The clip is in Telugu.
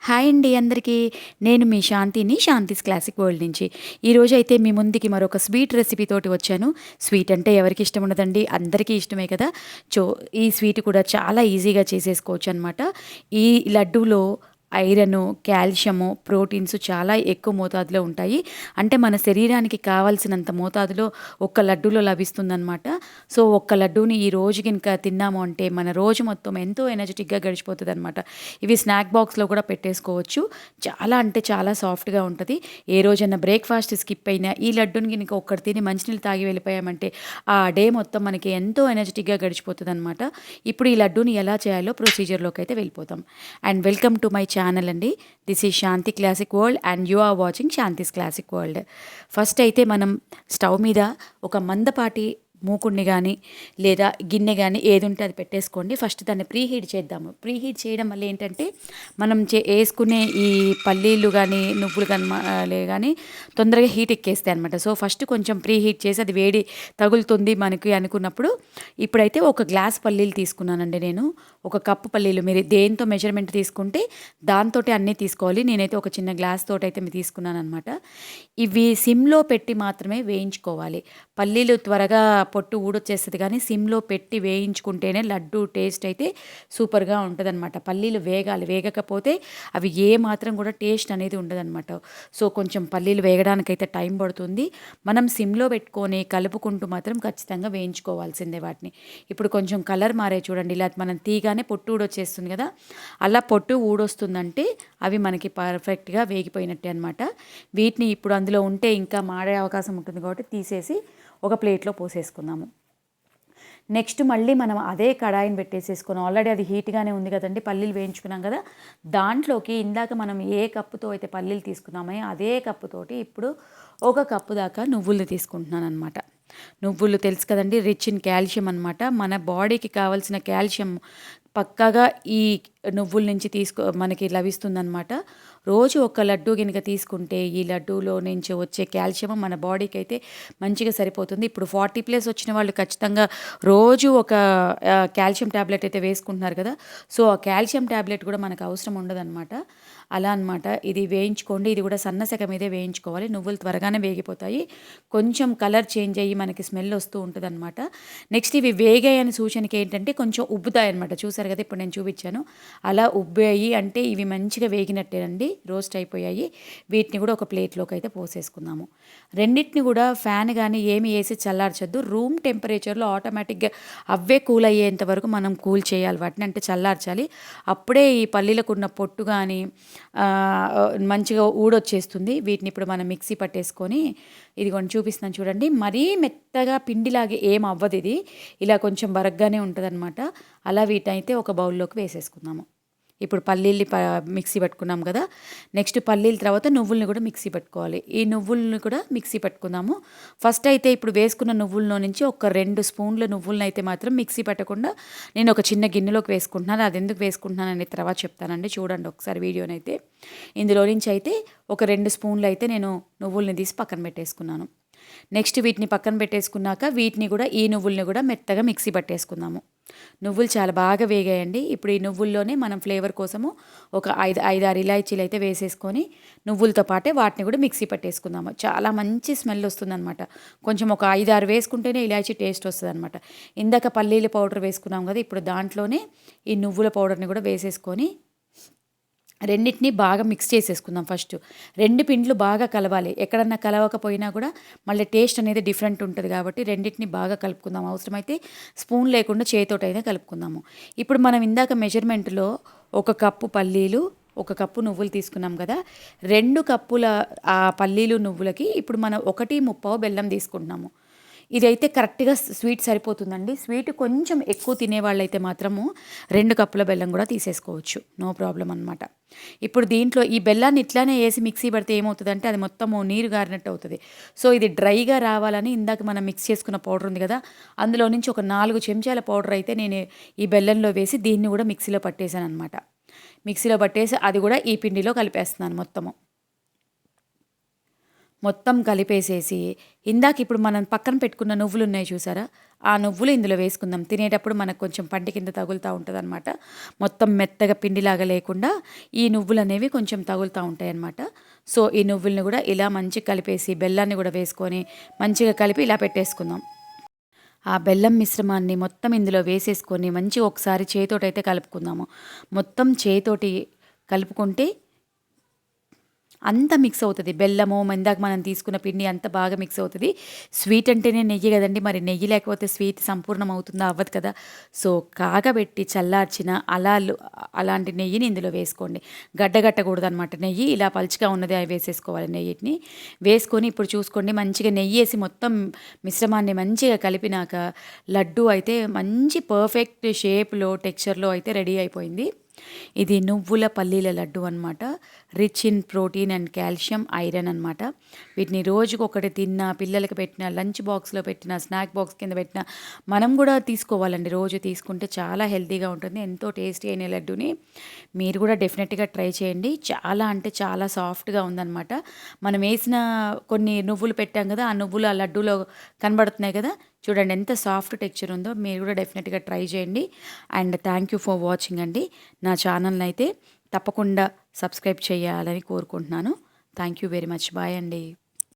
హాయ్ అండి అందరికీ. నేను మీ శాంతిని శాంతిస్ క్లాసిక్ వరల్డ్ నుంచి. ఈరోజు అయితే మీ ముందుకి మరొక స్వీట్ రెసిపీతోటి వచ్చాను. స్వీట్ అంటే ఎవరికి ఇష్టం ఉండదండి? అందరికీ ఇష్టమే కదా. చో ఈ స్వీట్ కూడా చాలా ఈజీగా చేసేసుకోవచ్చు అనమాట ఈ లడ్డూలో ఐరన్ కాల్షియము ప్రోటీన్స్ చాలా ఎక్కువ మోతాదులో ఉంటాయి. అంటే మన శరీరానికి కావాల్సినంత మోతాదులో ఒక్క లడ్డూలో లభిస్తుందన్నమాట. సో ఒక్క లడ్డూని ఈ రోజు కనుక తిన్నాము అంటే మన రోజు మొత్తం ఎంతో ఎనర్జెటిక్గా గడిచిపోతుంది అనమాట ఇవి స్నాక్ బాక్స్లో కూడా పెట్టేసుకోవచ్చు. చాలా అంటే చాలా సాఫ్ట్గా ఉంటుంది. ఏ రోజైనా బ్రేక్ఫాస్ట్ స్కిప్ అయినా ఈ లడ్డూని కనుక ఒక్కటి తిని మంచినీళ్ళు తాగి వెళ్ళిపోయామంటే ఆ డే మొత్తం మనకి ఎంతో ఎనర్జెటిక్గా గడిచిపోతుంది అనమాట ఇప్పుడు ఈ లడ్డూని ఎలా చేయాలో ప్రొసీజర్లోకి అయితే వెళ్ళిపోతాం. And welcome to my channel channel అండి. This is Shanti classic world and you are watching Shanti's classic world first అయితే మనం స్టవ్ మీద ఒక మందపాటి మూకుడిని కానీ లేదా గిన్నె కానీ ఏది ఉంటే అది పెట్టేసుకోండి. ఫస్ట్ దాన్ని ప్రీ హీట్ చేద్దాము. ప్రీ హీట్ చేయడం వల్ల ఏంటంటే మనం చే వేసుకునే ఈ పల్లీలు కానీ నువ్వులు కానీ కానీ తొందరగా హీట్ ఎక్కేస్తాయి అనమాట సో ఫస్ట్ కొంచెం ప్రీ హీట్ చేసి అది వేడి తగులుతుంది మనకి అనుకున్నప్పుడు. ఇప్పుడైతే ఒక గ్లాస్ పల్లీలు తీసుకున్నానండి నేను. ఒక కప్పు పల్లీలు. మీరు దేంతో మెజర్మెంట్ తీసుకుంటే దాంతో అన్నీ తీసుకోవాలి. నేనైతే ఒక చిన్న గ్లాస్ తోటైతే అయితే మీరు తీసుకున్నాను అనమాట ఇవి సిమ్లో పెట్టి మాత్రమే వేయించుకోవాలి. పల్లీలు త్వరగా పొట్టు ఊడొచ్చేస్తుంది కానీ సిమ్లో పెట్టి వేయించుకుంటేనే లడ్డు టేస్ట్ అయితే సూపర్గా ఉంటుందన్నమాట. పల్లీలు వేగాలి. వేగకపోతే అవి ఏ మాత్రం కూడా టేస్ట్ అనేది ఉండదన్నమాట. సో కొంచెం పల్లీలు వేగడానికైతే టైం పడుతుంది. మనం సిమ్లో పెట్టుకొని కలుపుకుంటూ మాత్రం ఖచ్చితంగా వేయించుకోవాల్సిందే వాటిని. ఇప్పుడు కొంచెం కలర్ మారే చూడండి. ఇలా మనం తీగానే పొట్టు ఊడొచ్చేస్తుంది కదా. అలా పొట్టు ఊడొస్తుందంటే అవి మనకి పర్ఫెక్ట్గా వేగిపోయినట్టే అనమాట వీటిని ఇప్పుడు అందులో ఉంటే ఇంకా మాడే అవకాశం ఉంటుంది కాబట్టి తీసేసి ఒక ప్లేట్లో పోసేసుకుందాము. నెక్స్ట్ మళ్ళీ మనం అదే కడాయిని పెట్టేసేసుకున్నాం ఆల్రెడీ అది హీట్గానే ఉంది కదండి పల్లీలు వేయించుకున్నాం కదా దాంట్లోకి ఇందాక మనం ఏ కప్పుతో అయితే పల్లీలు తీసుకున్నామని అదే కప్పుతోటి ఇప్పుడు ఒక కప్పు దాకా నువ్వులు తీసుకుంటున్నాను అనమాట నువ్వులు తెలుసు కదండి రిచ్ ఇన్ కాల్షియం అనమాట మన బాడీకి కావాల్సిన కాల్షియం పక్కాగా ఈ నువ్వుల నుంచి తీసుకో మనకి లభిస్తుందనమాట రోజు ఒక లడ్డు కనుక తీసుకుంటే ఈ లడ్డూలో నుంచి వచ్చే కాల్షియం మన బాడీకి అయితే మంచిగా సరిపోతుంది. ఇప్పుడు ఫార్టీ ప్లస్ వచ్చిన వాళ్ళు ఖచ్చితంగా రోజు ఒక కాల్షియం ట్యాబ్లెట్ అయితే వేసుకుంటున్నారు కదా. సో ఆ కాల్షియం ట్యాబ్లెట్ కూడా మనకు అవసరం ఉండదన్నమాట. అలా అనమాట ఇది వేయించుకోండి ఇది కూడా సన్నసెక మీదే వేయించుకోవాలి. నువ్వులు త్వరగానే వేగిపోతాయి. కొంచెం కలర్ చేంజ్ అయ్యి మనకి స్మెల్ వస్తూ ఉంటుంది అనమాట నెక్స్ట్ ఇవి వేగాయని సూచనకి ఏంటంటే కొంచెం ఉబ్బుతాయి అనమాట చూసారు కదా ఇప్పుడు నేను చూపించాను. అలా ఉబ్బాయి అంటే ఇవి మంచిగా వేగినట్టేనండి. రోస్ట్ అయిపోయాయి. వీటిని కూడా ఒక ప్లేట్లోకి అయితే పోసేసుకుందాము. రెండింటిని కూడా ఫ్యాన్ కానీ ఏమి వేసి చల్లార్చొద్దు. రూమ్ టెంపరేచర్లో ఆటోమేటిక్గా అవే కూల్ అయ్యేంత వరకు మనం కూల్ చేయాలి. వాటిని అంటే చల్లార్చాలి. అప్పుడే ఈ పల్లీలకు ఉన్న పొట్టు కానీ మంచిగా ఊడొచ్చేస్తుంది. వీటిని ఇప్పుడు మనం మిక్సీ పట్టేసుకొని ఇది కొంచెం చూపిస్తున్నాను చూడండి. మరీ మెత్తగా పిండిలాగే ఏం అవ్వదు ఇది. ఇలా కొంచెం బరగ్గానే ఉంటుంది అలా వీటైతే ఒక బౌల్లోకి వేసేసుకుందాము. ఇప్పుడు పల్లీల్ని ప మిక్సీ పట్టుకున్నాం కదా. నెక్స్ట్ పల్లీల తర్వాత నువ్వుల్ని కూడా మిక్సీ పట్టుకోవాలి. ఈ నువ్వుల్ని కూడా మిక్సీ పట్టుకుందాము. ఫస్ట్ అయితే ఇప్పుడు వేసుకున్న నువ్వుల్లో నుంచి ఒక రెండు స్పూన్ల నువ్వులను అయితే మాత్రం మిక్సీ పెట్టకుండా నేను ఒక చిన్న గిన్నెలోకి వేసుకుంటున్నాను. అది ఎందుకు వేసుకుంటున్నాను అనేది తర్వాత చెప్తానండి. చూడండి ఒకసారి వీడియోనైతే ఇందులో నుంచి అయితే ఒక రెండు స్పూన్లు అయితే నేను నువ్వుల్ని తీసి పక్కన పెట్టేసుకున్నాను. నెక్స్ట్ వీటిని పక్కన పెట్టేసుకున్నాక వీటిని కూడా ఈ నువ్వుల్ని కూడా మెత్తగా మిక్సీ పట్టేసుకుందాము. నువ్వులు చాలా బాగా వేగాయండి. ఇప్పుడు ఈ నువ్వుల్లోనే మనం ఫ్లేవర్ కోసము ఒక ఐదు ఐదు ఆరు ఇలాచీలు అయితే వేసేసుకొని నువ్వులతో పాటే వాటిని కూడా మిక్సీ పట్టేసుకుందాము. చాలా మంచి స్మెల్ వస్తుందన్నమాట. కొంచెం ఒక ఐదు ఆరు వేసుకుంటేనే ఇలాచీ టేస్ట్ వస్తుంది అనమాట ఇందాక పల్లీల పౌడర్ వేసుకున్నాం కదా ఇప్పుడు దాంట్లోనే ఈ నువ్వుల పౌడర్ని కూడా వేసేసుకొని రెండింటిని బాగా మిక్స్ చేసేసుకుందాం ఫస్ట్ రెండు పిండ్లు బాగా కలవాలి. ఎక్కడన్నా కలవకపోయినా కూడా మళ్ళీ టేస్ట్ అనేది డిఫరెంట్ ఉంటుంది కాబట్టి రెండింటిని బాగా కలుపుకుందాం. అవసరమైతే స్పూన్ లేకుండా చేతోటైనా కలుపుకుందాము. ఇప్పుడు మనం ఇందాక మెజర్మెంట్లో ఒక కప్పు పల్లీలు ఒక కప్పు నువ్వులు తీసుకున్నాం కదా. రెండు కప్పుల ఆ పల్లీలు నువ్వులకి ఇప్పుడు మనం ఒకటి ముప్పావు బెల్లం తీసుకుంటున్నాము. ఇదైతే కరెక్ట్గా స్వీట్ సరిపోతుందండి. స్వీట్ కొంచెం ఎక్కువ తినేవాళ్ళైతే మాత్రము రెండు కప్పుల బెల్లం కూడా తీసేసుకోవచ్చు. నో ప్రాబ్లం అనమాట ఇప్పుడు దీంట్లో ఈ బెల్లాన్ని ఇట్లానే వేసి మిక్సీ పడితే ఏమవుతుందంటే అది మొత్తము నీరు గారినట్టు అవుతుంది. సో ఇది డ్రైగా రావాలని ఇందాక మనం మిక్స్ చేసుకున్న పౌడర్ ఉంది కదా అందులో నుంచి ఒక నాలుగు చెంచాల పౌడర్ అయితే నేను ఈ బెల్లంలో వేసి దీన్ని కూడా మిక్సీలో పట్టేశాను అనమాట మిక్సీలో పట్టేసి అది కూడా ఈ పిండిలో కలిపేస్తున్నాను మొత్తము. మొత్తం కలిపేసేసి ఇందాక ఇప్పుడు మనం పక్కన పెట్టుకున్న నువ్వులు ఉన్నాయి చూసారా? ఆ నువ్వులు ఇందులో వేసుకుందాం. తినేటప్పుడు మనకు కొంచెం పంటి కింద తగులుతూ ఉంటుంది అనమాట మొత్తం మెత్తగా పిండిలాగా లేకుండా ఈ నువ్వులు అనేవి కొంచెం తగులుతూ ఉంటాయి అనమాట సో ఈ నువ్వుల్ని కూడా ఇలా మంచిగా కలిపేసి బెల్లాన్ని కూడా వేసుకొని మంచిగా కలిపి ఇలా పెట్టేసుకుందాం. ఆ బెల్లం మిశ్రమాన్ని మొత్తం ఇందులో వేసేసుకొని మంచి ఒకసారి చేతోటి అయితే కలుపుకుందాము. మొత్తం చేతోటి కలుపుకుంటే అంత మిక్స్ అవుతుంది. బెల్లము ఇందాక మనం తీసుకున్న పిండి అంత బాగా మిక్స్ అవుతుంది. స్వీట్ అంటేనే నెయ్యి కదండి. మరి నెయ్యి లేకపోతే స్వీట్ సంపూర్ణం అవుతుందా అవ్వదు కదా. సో కాగబెట్టి చల్లార్చిన అలాలు అలాంటి నెయ్యిని ఇందులో వేసుకోండి. గడ్డగట్టకూడదు అనమాట నెయ్యి ఇలా పలుచగా ఉన్నది అవి వేసేసుకోవాలి నెయ్యిని. వేసుకొని ఇప్పుడు చూసుకోండి. మంచిగా నెయ్యి వేసి మొత్తం మిశ్రమాన్ని మంచిగా కలిపినాక లడ్డు అయితే మంచి పర్ఫెక్ట్ షేప్లో టెక్స్చర్లో అయితే రెడీ అయిపోయింది. ఇది నువ్వుల పల్లీల లడ్డు అనమాట rich in protein and calcium iron అనమాట వీటిని రోజుకు ఒకటి తిన్నా పిల్లలకి పెట్టిన లంచ్ బాక్స్లో పెట్టిన స్నాక్ బాక్స్ కింద పెట్టిన మనం కూడా తీసుకోవాలండి. రోజు తీసుకుంటే చాలా హెల్తీగా ఉంటుంది ఎంతో టేస్టీ అయిన లడ్డుని. మీరు కూడా డెఫినెట్గా ట్రై చేయండి. చాలా అంటే చాలా సాఫ్ట్గా ఉందన్నమాట. మనం వేసిన కొన్ని నువ్వులు పెట్టాం కదా ఆ నువ్వులు ఆ లడ్డూలో కనబడుతున్నాయి కదా చూడండి ఎంత సాఫ్ట్ టెక్చర్ ఉందో మీరు కూడా డెఫినెట్గా ట్రై చేయండి. And thank you for watching అండి. నా ఛానల్ని అయితే తప్పకుండా సబ్స్క్రైబ్ చేయాలని కోరుకుంటున్నాను. Thank you very much bye అండి.